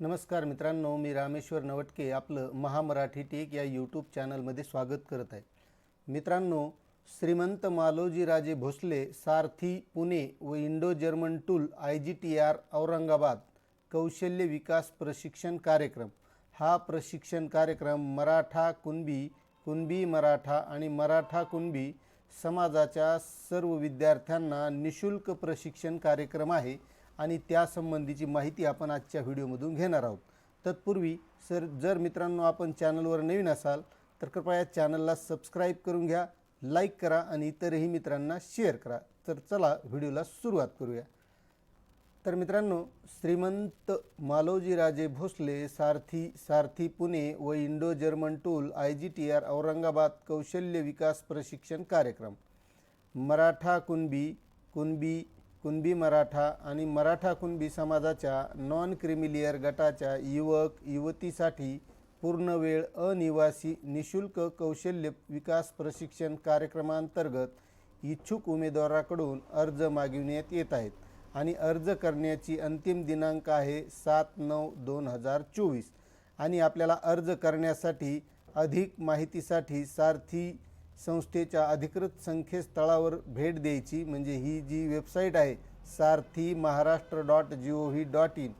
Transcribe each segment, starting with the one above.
नमस्कार मित्रांनो मी रामेश्वर नवटके आपलं महामराठी टेक या यूट्यूब चॅनलमध्ये स्वागत करत आहे. मित्रांनो श्रीमंत मालोजीराजे भोसले सारथी पुणे व Indo German tool I G T R Aurangabad कौशल्य विकास प्रशिक्षण कार्यक्रम. हा प्रशिक्षण कार्यक्रम मराठा कुणबी कुणबी मराठा आणि मराठा कुणबी समाजाच्या सर्व विद्यार्थ्यांना निशुल्क प्रशिक्षण कार्यक्रम आहे. आणि त्यासंबंधीची माहिती आपण आजच्या व्हिडिओमधून घेणार आहोत. तत्पूर्वी सर जर मित्रांनो आपण चॅनलवर नवीन असाल तर कृपया चॅनलला सबस्क्राईब करून घ्या लाईक करा आणि इतरही मित्रांना शेअर करा. तर चला व्हिडिओला सुरुवात करूया. तर मित्रांनो श्रीमंत मालोजीराजे भोसले सारथी सारथी पुणे व Indo German tool I G T R Aurangabad कौशल्य विकास प्रशिक्षण कार्यक्रम. मराठा कुणबी कुणबी कुणबी मराठा आणि मराठा कुणबी समाजाच्या नॉन क्रिमिलियर गटाच्या युवक युवतीसाठी पूर्णवेळ अनिवासी निशुल्क कौशल्य विकास प्रशिक्षण कार्यक्रमांतर्गत इच्छुक उमेदवाराकडून अर्ज मागविण्यात येत आहेत आणि अर्ज करण्याची अंतिम दिनांक आहे सात नऊ दोन हजार चोवीस. आणि आपल्याला अर्ज करण्यासाठी अधिक माहितीसाठी सारथी संस्थेच्या अधिकृत संकेतस्थळावर भेट द्यायची म्हणजे ही जी वेबसाईट आहे Sarthi Maharashtra dot G O V dot in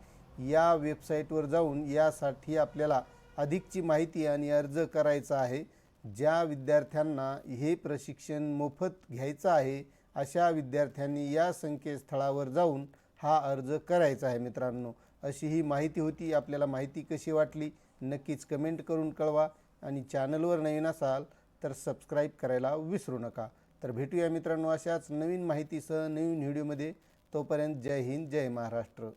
या वेबसाईटवर जाऊन यासाठी आपल्याला अधिकची माहिती आणि अर्ज करायचा आहे. ज्या विद्यार्थ्यांना हे प्रशिक्षण मोफत घ्यायचं आहे अशा विद्यार्थ्यांनी या संकेतस्थळावर जाऊन हा अर्ज करायचा आहे मित्रांनो. अशी ही माहिती होती. आपल्याला माहिती कशी वाटली? नक्कीच कमेंट करून कळवा. आणि चॅनलवर नवीन असाल तर सबस्क्राईब करायला विसरू नका. तर भेटूया मित्रांनो अशाच नवीन माहितीसह नवीन व्हिडिओमध्ये तोपर्यंत जय हिंद जय महाराष्ट्र.